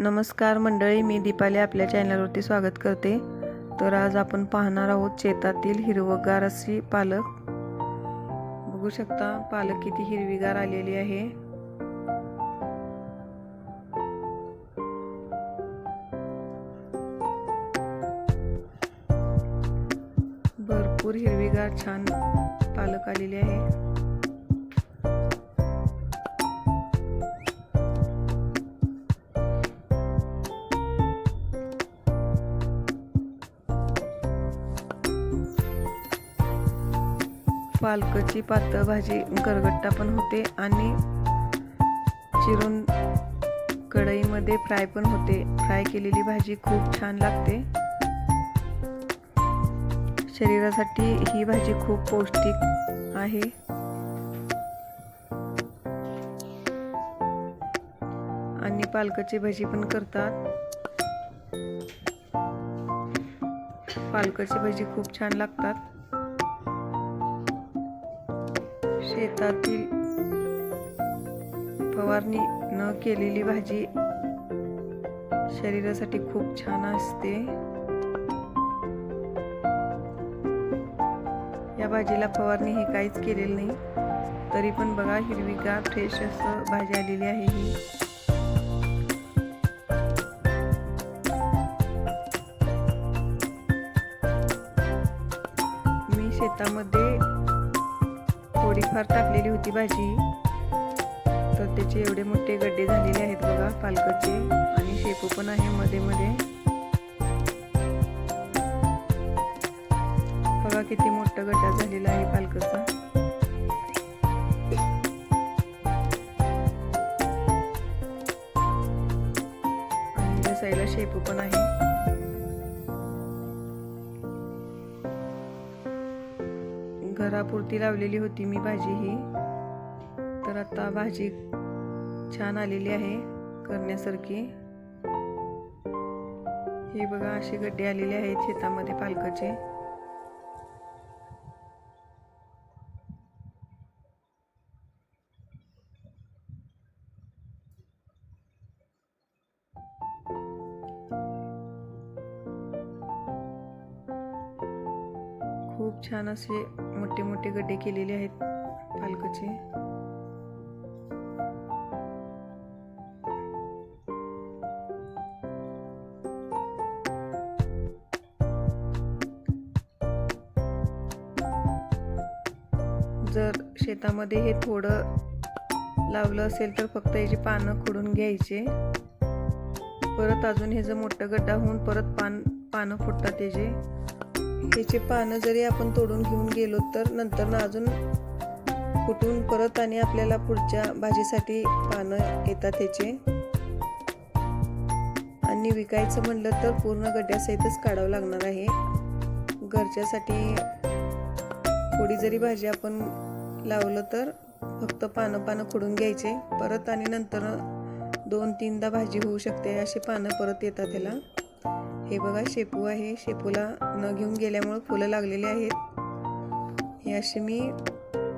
नमस्कार मंडळी मी दीपाली आपल्या चॅनलवरती स्वागत करते. तर आज आपण पाहणार आहोत शेतातील हिरवगार अशी पालक. बघू शकता पालक किती हिरवीगार आलेली आहे. भरपूर हिरवीगार छान पालक आलेली आहे. पालकची पातळ भाजी गरगट्टा पण होते आणि चिरून कढईमध्ये फ्राय पण होते. फ्राय केलेली भाजी खूप छान लागते. शरीरासाठी ही भाजी खूप पौष्टिक आहे. आणि पालकाची भाजी पण करतात. पालकाची भाजी खूप छान लागतात. शेतातील फवारणी न केलेली भाजी शरीरासाठी खूप छान असते. या भाजीला फवारणी हे काहीच केलेलं नाही. तरी पण बघा हिरवीगार फ्रेश असं भाजी आलेली आहे ही. मी शेतामध्ये थोडीफार टाकलेली होती भाजी. तर त्याचे एवढे मोठे गड्डे झालेले आहेत बघा पालकचे. आणि शेपू पण आहे मध्ये मध्ये. बघा किती मोठा गड्डा झालेला आहे पालकचा. आणि साईडला शेपू पण आहे. घरापुरती लावलेली होती मी भाजी ही. तर आता भाजी छान आलेली आहे करण्यासारखी. हे बघा असे गड्डे आलेले आहेत शेतामध्ये पालकाचे. खूप छान असे मोठे मोठे गड्डे केलेले आहेत पालकचे. जर शेतामध्ये हे थोडं लावलं असेल तर फक्त याची पानं खुडून घ्यायचे. परत अजून हे जर मोठं गड्डा होऊन परत पान पानं फुटतात त्याचे त्याची पानं जरी आपण तोडून घेऊन गेलो तर नंतर ना अजून कुठून परत आणि आपल्याला पुढच्या भाजीसाठी पानं येतात त्याचे आणि विकायचं म्हणलं तर पूर्ण गड्ड्यासहितच काढावं लागणार आहे. घरच्यासाठी थोडी जरी भाजी आपण लावलं तर फक्त पानं पानं खुडून घ्यायचे. परत आणि नंतर दोन तीनदा भाजी होऊ शकते अशी पानं परत येतात त्याला हे बघा शेपू आहे. शेपूला न घेऊन गेल्यामुळं फुलं लागलेली आहेत. हे असे मी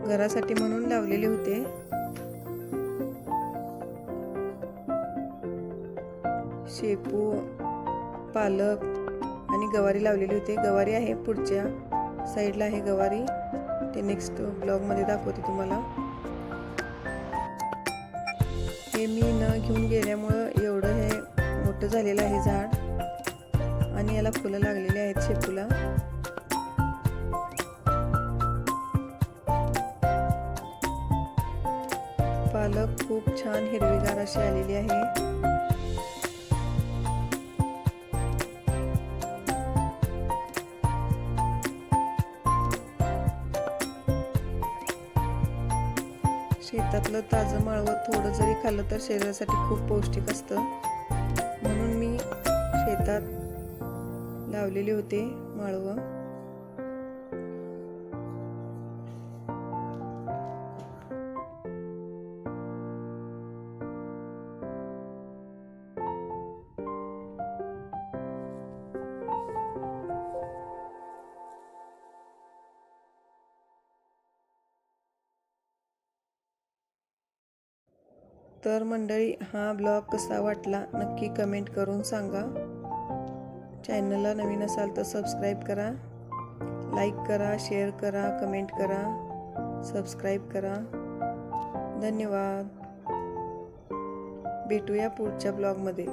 घरासाठी म्हणून लावलेले होते. शेपू पालक आणि गवारी लावलेली होती. गवारी आहे पुढच्या साईडला आहे गवारी. ते नेक्स्ट ब्लॉगमध्ये दाखवते तुम्हाला. हे मी न घेऊन गेल्यामुळं एवढं हे मोठं झालेलं आहे झाड. आणि याला फुलं लागलेली आहेत शेपूला. पालक खूप छान हिरवीगार अशी आलेली आहे. शेतातलं ताजं माळवं थोडं जरी खाल्लं तर शरीरासाठी खूप पौष्टिक असतं. म्हणून मी शेतात लावलेले होते माळव. तर मंडळी हा ब्लॉग कसा वाटला नक्की कमेंट करून सांगा. चॅनलला नवीन असाल तर सबस्क्राईब करा लाईक करा शेअर करा कमेंट करा सबस्क्राईब करा. धन्यवाद. भेटूया पुढच्या ब्लॉगमध्ये